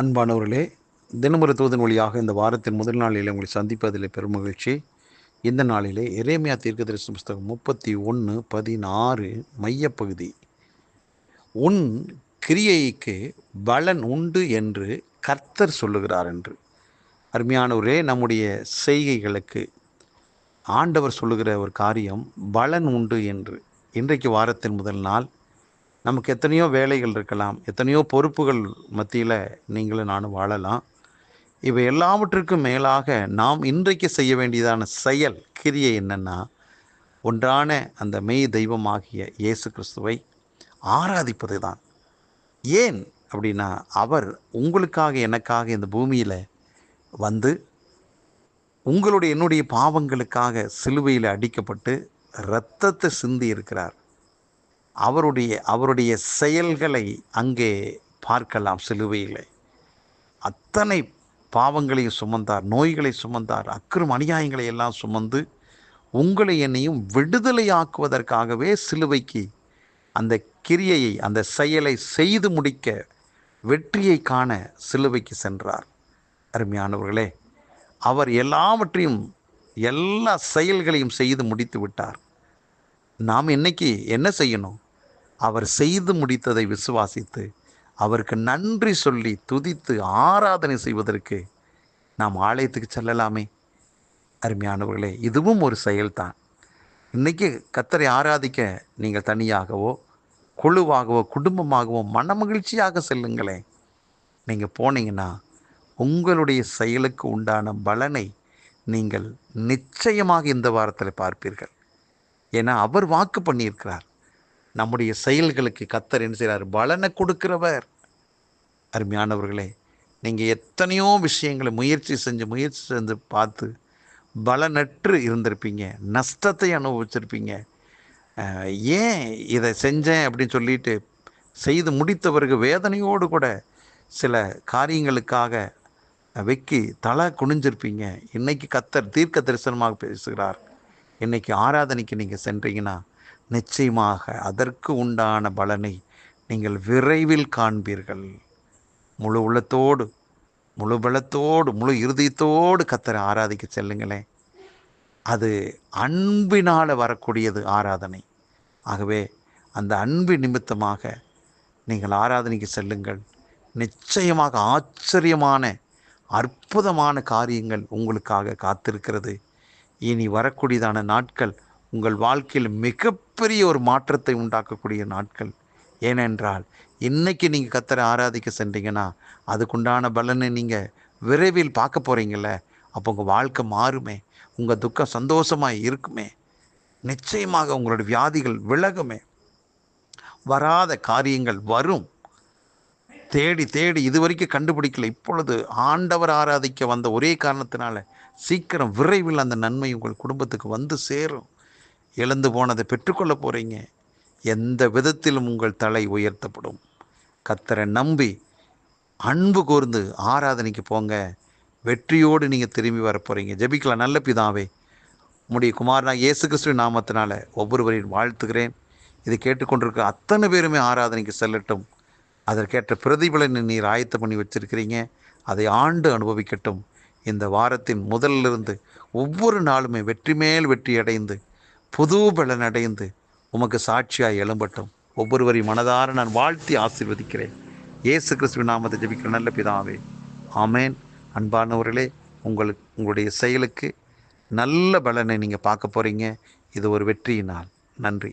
அன்பானவர்களே தினமுறை தூதன் வழியாக இந்த வாரத்தின் முதல் நாளில் உங்களை சந்திப்பதில் பெருமகிழ்ச்சி இந்த நாளிலே எரேமியா தீர்க்கதரிசன புஸ்தகம் முப்பத்தி ஒன்று பதினாறு மையப்பகுதி. உன் கிரியைக்கு பலன் உண்டு என்று கர்த்தர் சொல்லுகிறார் என்று. அருமையானவரே நம்முடைய செய்கைகளுக்கு ஆண்டவர் சொல்லுகிற ஒரு காரியம் பலன் உண்டு என்று. இன்றைக்கு வாரத்தின் முதல் நாள் நமக்கு எத்தனையோ வேலைகள் இருக்கலாம் எத்தனையோ பொறுப்புகள் மத்தியில் நீங்களும் நானும் வாழலாம். இவை எல்லாவற்றுக்கும் மேலாக நாம் இன்றைக்கு செய்ய வேண்டியதான செயல் கிரியை என்னென்னா ஒன்றான அந்த மெய் தெய்வமாகிய இயேசு கிறிஸ்துவை ஆராதிப்பது தான் ஏன் அப்படின்னா அவர் உங்களுக்காக எனக்காக இந்த பூமியில் வந்து உங்களுடைய என்னுடைய பாவங்களுக்காக சிலுவையில் அடிக்கப்பட்டு இரத்தத்தை சிந்தி இருக்கிறார். அவருடைய அவருடைய செயல்களை அங்கே பார்க்கலாம் சிலுவையில். அத்தனை பாவங்களையும் சுமந்தார் நோய்களை சுமந்தார் அக்கிரம் அநியாயங்களை எல்லாம் சுமந்து உங்களை என்னையும் விடுதலையாக்குவதற்காகவே சிலுவைக்கு அந்த கிரியையை அந்த செயலை செய்து முடிக்க வெற்றியை காண சிலுவைக்கு சென்றார். அருமையானவர்களே அவர் எல்லாவற்றையும் எல்லா செயல்களையும் செய்து முடித்து விட்டார். நாம் இன்னைக்கு என்ன செய்யணும்? அவர் செய்து முடித்ததை விசுவாசித்து அவருக்கு நன்றி சொல்லி துதித்து ஆராதனை செய்வதற்கு நாம் ஆலயத்துக்கு செல்லலாமே. அருமையானவர்களே இதுவும் ஒரு செயல்தான். இன்றைக்கி கத்தரை ஆராதிக்க நீங்கள் தனியாகவோ குழுவாகவோ குடும்பமாகவோ மனமகிழ்ச்சியாக செல்லுங்களேன். நீங்கள் போனீங்கன்னா உங்களுடைய செயலுக்கு உண்டான பலனை நீங்கள் நிச்சயமாக இந்த வாரத்தில் பார்ப்பீர்கள். ஏன்னா அவர் வாக்கு பண்ணியிருக்கிறார். நம்முடைய செயல்களுக்கு கத்தர் என்ன செய்கிறார் பலனை கொடுக்கிறவர். அருமையானவர்களே நீங்கள் எத்தனையோ விஷயங்களை முயற்சி செஞ்சு முயற்சி செஞ்சு பார்த்து பலனற்று இருந்திருப்பீங்க. நஷ்டத்தை அனுபவிச்சிருப்பீங்க. ஏன் இதை செஞ்சேன் அப்படின்னு சொல்லிட்டு செய்து முடித்த பிறகு வேதனையோடு கூட சில காரியங்களுக்காக வெக்கி தலை குனிஞ்சிருப்பீங்க. இன்னைக்கு கத்தர் தீர்க்க தரிசனமாக பேசுகிறார். இன்னைக்கு ஆராதனைக்கு நீங்கள் சென்றீங்கன்னா நிச்சயமாக அதற்கு உண்டான பலனை நீங்கள் விரைவில் காண்பீர்கள். முழு உள்ளத்தோடு முழு பலத்தோடு முழு இருதயத்தோடு கத்தரை ஆராதிக்க செல்லுங்களேன். அது அன்பினால் வரக்கூடியது ஆராதனை. ஆகவே அந்த அன்பு நிமித்தமாக நீங்கள் ஆராதனைக்கு செல்லுங்கள். நிச்சயமாக ஆச்சரியமான அற்புதமான காரியங்கள் உங்களுக்காக காத்திருக்கிறது. இனி வரக்கூடியதான நாட்கள் உங்கள் வாழ்க்கையில் மிகப்பெரிய ஒரு மாற்றத்தை உண்டாக்கக்கூடிய நாட்கள். ஏனென்றால் இன்னைக்கு நீங்கள் கத்தரை ஆராதிக்க சென்றீங்கன்னா அதுக்குண்டான பலனை நீங்கள் விரைவில் பார்க்க போகிறீங்கள அப்போ உங்கள் வாழ்க்கை மாறுமே. உங்கள் துக்கம் சந்தோஷமாக இருக்குமே. நிச்சயமாக உங்களுடைய வியாதிகள் விலகுமே. வராத காரியங்கள் வரும். தேடி தேடி இது வரைக்கும் கண்டுபிடிக்கல. இப்பொழுது ஆண்டவர் ஆராதிக்க வந்த ஒரே காரணத்தினால சீக்கிரம் விரைவில் அந்த நன்மை உங்கள் குடும்பத்துக்கு வந்து சேரும். இழந்து போனதை பெற்றுக்கொள்ள போகிறீங்க எந்த விதத்திலும் உங்கள் தலை உயர்த்தப்படும். கத்தரை நம்பி அன்பு கூர்ந்து ஆராதனைக்கு போங்க. வெற்றியோடு நீங்கள் திரும்பி வர போகிறீங்க ஜெபிக்கலாம். நல்ல பிதாவே உடைய குமாரனா இயேசு கிறிஸ்துவ நாமத்தினால ஒவ்வொருவரையும் வாழ்த்துகிறேன். இது கேட்டுக்கொண்டிருக்க அத்தனை பேருமே ஆராதனைக்கு செல்லட்டும். அதற்கேற்ற பிரதிபலனை நீர் ஆயத்தம் பண்ணி வச்சிருக்கிறீங்க. அதை ஆண்டு அனுபவிக்கட்டும். இந்த வாரத்தின் முதலிலிருந்து ஒவ்வொரு நாளுமே வெற்றி மேல் வெற்றி அடைந்து புது பலன் அடைந்து உமக்கு சாட்சியாய் எழும்பட்டும். ஒவ்வொருவரையும் மனதார நான் வாழ்த்தி ஆசீர்வதிக்கிறேன். இயேசு கிறிஸ்துவ நாமத்தை ஜபிக்கிற நல்ல பிதாவே. ஆமேன். அன்பானவர்களே உங்களுக்கு உங்களுடைய செயலுக்கு நல்ல பலனை நீங்கள் பார்க்க போகிறீங்க இது ஒரு வெற்றியினால் நன்றி.